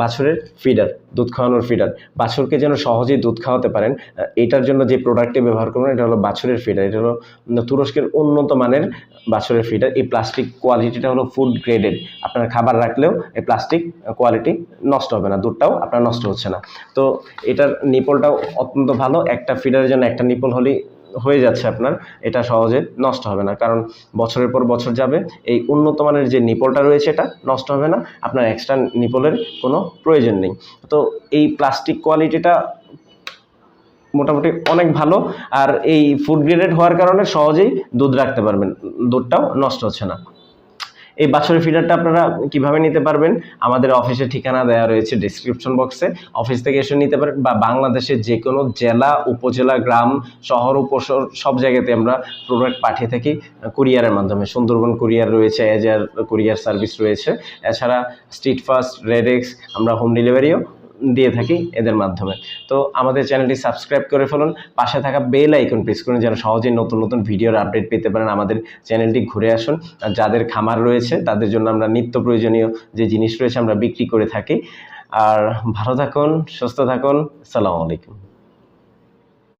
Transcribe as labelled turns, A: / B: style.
A: বাছুরের ফিডার দুধ খাওয়ানোর ফিডার বাছুরকে যেন সহজেই দুধ খাওয়াতে পারেন এটার জন্য যে প্রোডাক্টটি ব্যবহার করবেন, এটা হলো বাছুরের ফিডার এটা হলো তুরস্কের উন্নত মানের বাছুরের ফিডার এই প্লাস্টিক কোয়ালিটিটা হলো ফুড গ্রেডেড আপনার খাবার রাখলেও এই প্লাস্টিক কোয়ালিটি নষ্ট হবে না, দুধটাও আপনার নষ্ট হচ্ছে না। তো এটার নিপলটাও অত্যন্ত ভালো, একটা ফিডারের জন্য একটা নিপল হলেই হয়ে যাচ্ছে আপনার, এটা সহজে নষ্ট হবে না। কারণ বছরের পর বছর যাবে, এই উন্নত মানের যে নিপলটা রয়েছে এটা নষ্ট হবে না, আপনার এক্সট্রা নিপলের কোনো প্রয়োজন নেই। তো এই প্লাস্টিক কোয়ালিটিটা মোটামুটি অনেক ভালো, আর এই ফুড গ্রেডেড হওয়ার কারণে সহজেই দুধ রাখতে পারবেন, দুধটাও নষ্ট হচ্ছে না। এই বাছরের ফিডারটা আপনারা কীভাবে নিতে পারবেন? আমাদের অফিসের ঠিকানা দেওয়া রয়েছে ডিসক্রিপশন বক্সে অফিস থেকে এসে নিতে পারেন বা বাংলাদেশের যে কোনো জেলা, উপজেলা, গ্রাম, শহর উপশহর সব জায়গাতে আমরা প্রোডাক্ট পাঠিয়ে থাকি কুরিয়ারের মাধ্যমে। সুন্দরবন কুরিয়ার রয়েছে এজার কুরিয়ার সার্ভিস রয়েছে। এছাড়া স্ট্রিট ফাস্ট রেডেক্স আমরা হোম ডেলিভারিও দিয়ে থাকি এদের মাধ্যমে। তো আমাদের চ্যানেলটি সাবস্ক্রাইব করে ফেলুন, পাশে থাকা বেল আইকন প্রেস করুন, যেন সহজেই নতুন নতুন ভিডিওর আপডেট পেতে পারেন আমাদের চ্যানেলটি ঘুরে আসুন। আর যাদের খামার রয়েছে, তাদের জন্য আমরা নিত্য প্রয়োজনীয় যে জিনিস রয়েছে আমরা বিক্রি করে থাকি। আর ভালো থাকুন, সুস্থ থাকুন সালামু আলাইকুম।